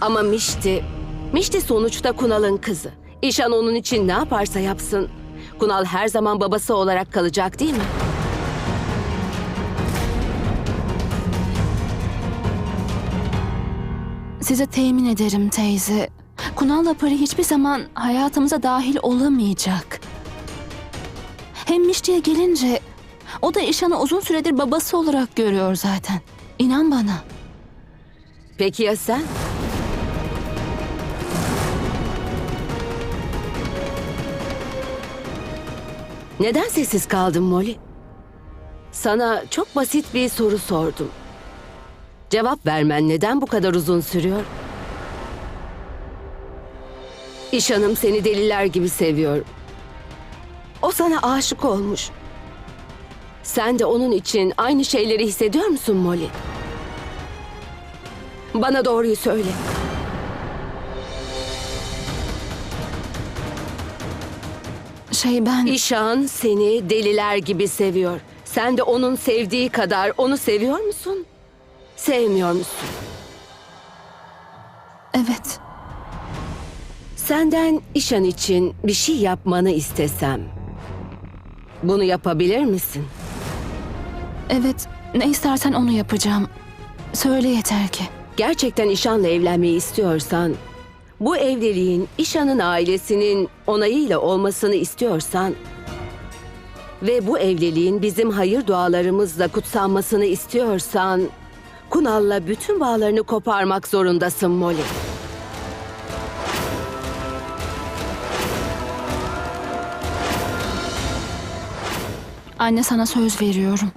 Ama Mişti, Mişti sonuçta Kunal'ın kızı. İşan onun için ne yaparsa yapsın. Kunal her zaman babası olarak kalacak değil mi? Size temin ederim teyze. Kunal'la Pari hiçbir zaman hayatımıza dahil olamayacak. Hem Mişti'ye gelince o da İşan'ı uzun süredir babası olarak görüyor zaten. İnan bana. Peki ya sen? Neden sessiz kaldın Molly? Sana çok basit bir soru sordum. Cevap vermen neden bu kadar uzun sürüyor? İş hanım seni deliler gibi seviyor. O sana aşık olmuş. Sen de onun için aynı şeyleri hissediyor musun Molly? Bana doğruyu söyle. Şey ben... İşan seni deliler gibi seviyor. Sen de onun sevdiği kadar onu seviyor musun? Sevmiyor musun? Evet. Senden İşan için bir şey yapmanı istesem. Bunu yapabilir misin? Evet. Ne istersen onu yapacağım. Söyle yeter ki. Gerçekten İşan'la evlenmeyi istiyorsan, bu evliliğin İşan'ın ailesinin onayıyla olmasını istiyorsan ve bu evliliğin bizim hayır dualarımızla kutsanmasını istiyorsan, Kunal'la bütün bağlarını koparmak zorundasın Molly. Anne sana söz veriyorum.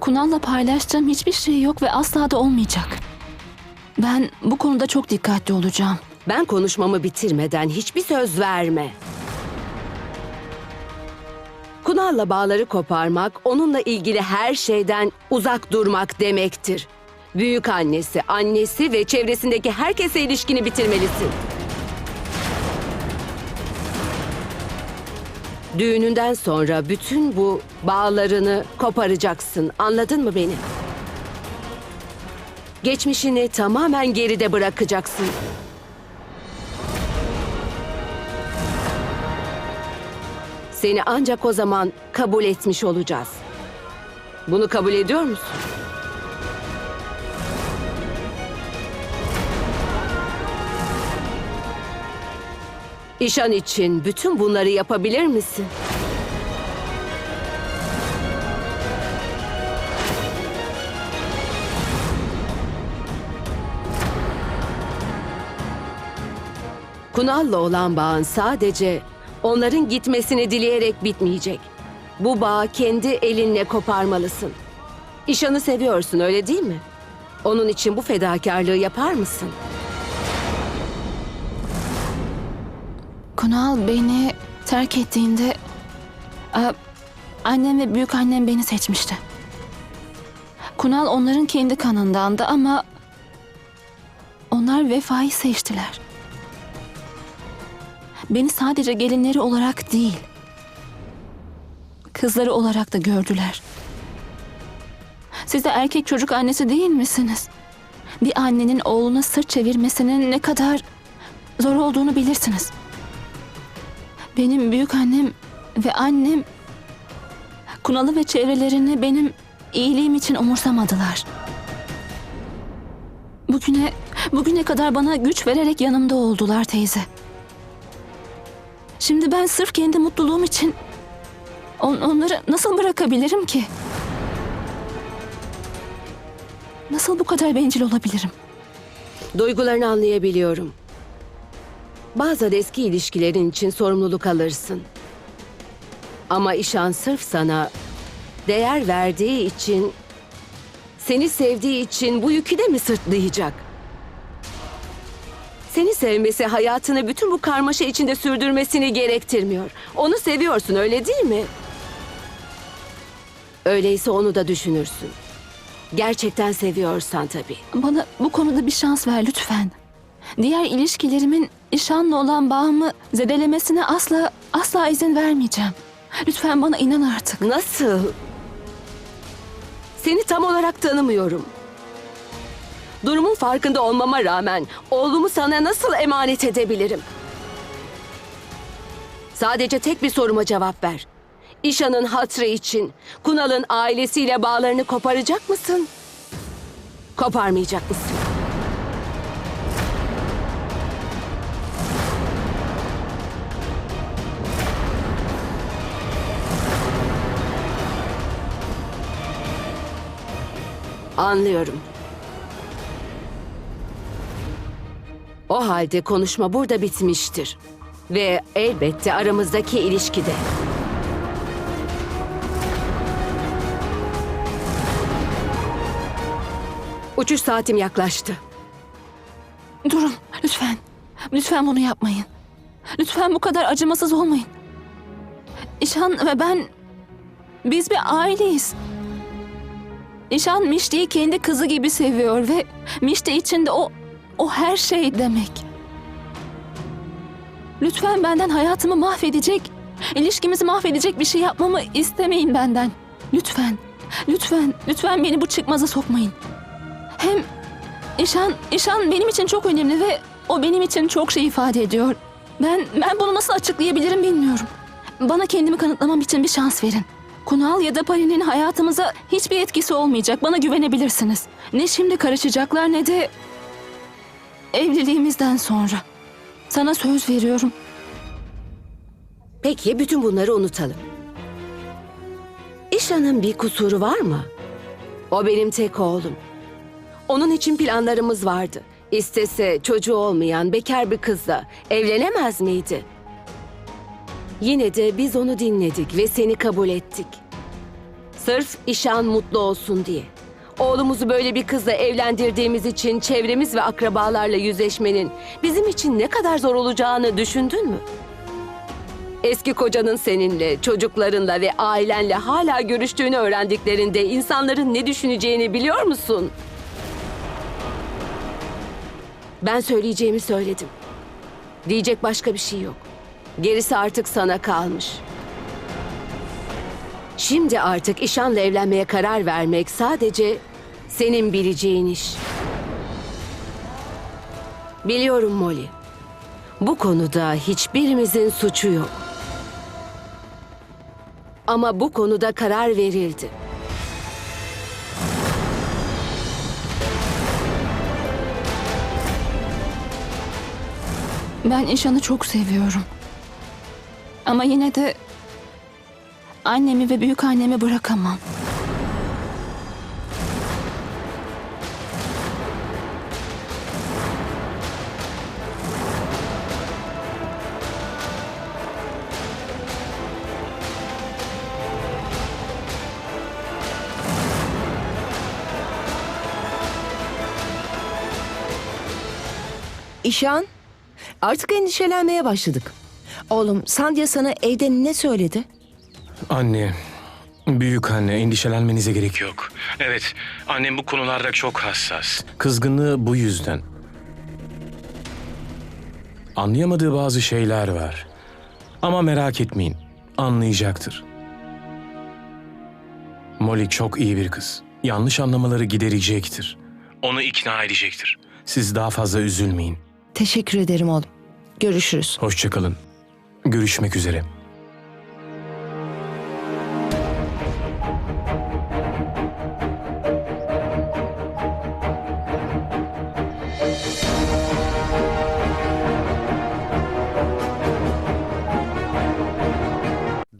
Kunal'la paylaştığım hiçbir şey yok ve asla da olmayacak. Ben bu konuda çok dikkatli olacağım. Ben konuşmamı bitirmeden hiçbir söz verme. Kunal'la bağları koparmak, onunla ilgili her şeyden uzak durmak demektir. Büyük annesi, annesi ve çevresindeki herkese ilişkini bitirmelisin. Düğününden sonra bütün bu bağlarını koparacaksın. Anladın mı beni? Geçmişini tamamen geride bırakacaksın. Seni ancak o zaman kabul etmiş olacağız. Bunu kabul ediyor musun? İşan için bütün bunları yapabilir misin? Kunal'la olan bağın sadece onların gitmesini dileyerek bitmeyecek. Bu bağı kendi elinle koparmalısın. İşan'ı seviyorsun öyle değil mi? Onun için bu fedakarlığı yapar mısın? Kunal beni terk ettiğinde e, annem ve büyük annem beni seçmişti. Kunal onların kendi kanındandı ama onlar vefayı seçtiler. Beni sadece gelinleri olarak değil, kızları olarak da gördüler. Siz de erkek çocuk annesi değil misiniz? Bir annenin oğluna sırt çevirmesinin ne kadar zor olduğunu bilirsiniz. Benim büyük annem ve annem Kunal'ı ve çevrelerini benim iyiliğim için umursamadılar. Bugüne bugüne kadar bana güç vererek yanımda oldular teyze. Şimdi ben sırf kendi mutluluğum için on, onları nasıl bırakabilirim ki? Nasıl bu kadar bencil olabilirim? Duygularını anlayabiliyorum. Bazen eski ilişkilerin için sorumluluk alırsın. Ama işan sırf sana değer verdiği için, seni sevdiği için bu yükü de mi sırtlayacak? Seni sevmesi hayatını bütün bu karmaşa içinde sürdürmesini gerektirmiyor. Onu seviyorsun öyle değil mi? Öyleyse onu da düşünürsün. Gerçekten seviyorsan tabii. Bana bu konuda bir şans ver lütfen. Diğer ilişkilerimin İşan'la olan bağımı zedelemesine asla asla izin vermeyeceğim. Lütfen bana inan artık. Nasıl? Seni tam olarak tanımıyorum. Durumun farkında olmama rağmen oğlumu sana nasıl emanet edebilirim? Sadece tek bir soruma cevap ver. İşan'ın hatrı için Kunal'ın ailesiyle bağlarını koparacak mısın? Koparmayacak mısın? Anlıyorum. O halde konuşma burada bitmiştir. Ve elbette aramızdaki ilişkide. Uçuş saatim yaklaştı. Durun lütfen. Lütfen bunu yapmayın. Lütfen bu kadar acımasız olmayın. İşan ve ben... Biz bir aileyiz. İşan Mişti'yi kendi kızı gibi seviyor ve Mişti için de o... O her şey demek. Lütfen benden hayatımı mahvedecek, ilişkimizi mahvedecek bir şey yapmamı istemeyin benden. Lütfen, lütfen, lütfen beni bu çıkmaza sokmayın. Hem İşan, İşan benim için çok önemli ve o benim için çok şey ifade ediyor. Ben, ben bunu nasıl açıklayabilirim bilmiyorum. Bana kendimi kanıtlamam için bir şans verin. Kunal ya da Pari'nin hayatımıza hiçbir etkisi olmayacak. Bana güvenebilirsiniz. Ne şimdi karışacaklar ne de evliliğimizden sonra. Sana söz veriyorum. Peki bütün bunları unutalım. İşan'ın bir kusuru var mı? O benim tek oğlum. Onun için planlarımız vardı. İstese çocuğu olmayan bekar bir kızla evlenemez miydi? Yine de biz onu dinledik ve seni kabul ettik. Sırf İşan mutlu olsun diye. Oğlumuzu böyle bir kızla evlendirdiğimiz için çevremiz ve akrabalarla yüzleşmenin bizim için ne kadar zor olacağını düşündün mü? Eski kocanın seninle, çocuklarınla ve ailenle hala görüştüğünü öğrendiklerinde insanların ne düşüneceğini biliyor musun? Ben söyleyeceğimi söyledim. Diyecek başka bir şey yok. Gerisi artık sana kalmış. Şimdi artık İşan'la evlenmeye karar vermek sadece senin bileceğin iş. Biliyorum Molly. Bu konuda hiçbirimizin suçu yok. Ama bu konuda karar verildi. Ben İşan'ı çok seviyorum. Ama yine de annemi ve büyük annemi bırakamam. İşan, artık endişelenmeye başladık. Oğlum, Sandhya sana evde ne söyledi? Anne, büyük anne endişelenmenize gerek yok. Evet, annem bu konularda çok hassas. Kızgınlığı bu yüzden. Anlayamadığı bazı şeyler var. Ama merak etmeyin, anlayacaktır. Molly çok iyi bir kız. Yanlış anlamaları giderecektir. Onu ikna edecektir. Siz daha fazla üzülmeyin. Teşekkür ederim oğlum. Görüşürüz. Hoşçakalın. Görüşmek üzere.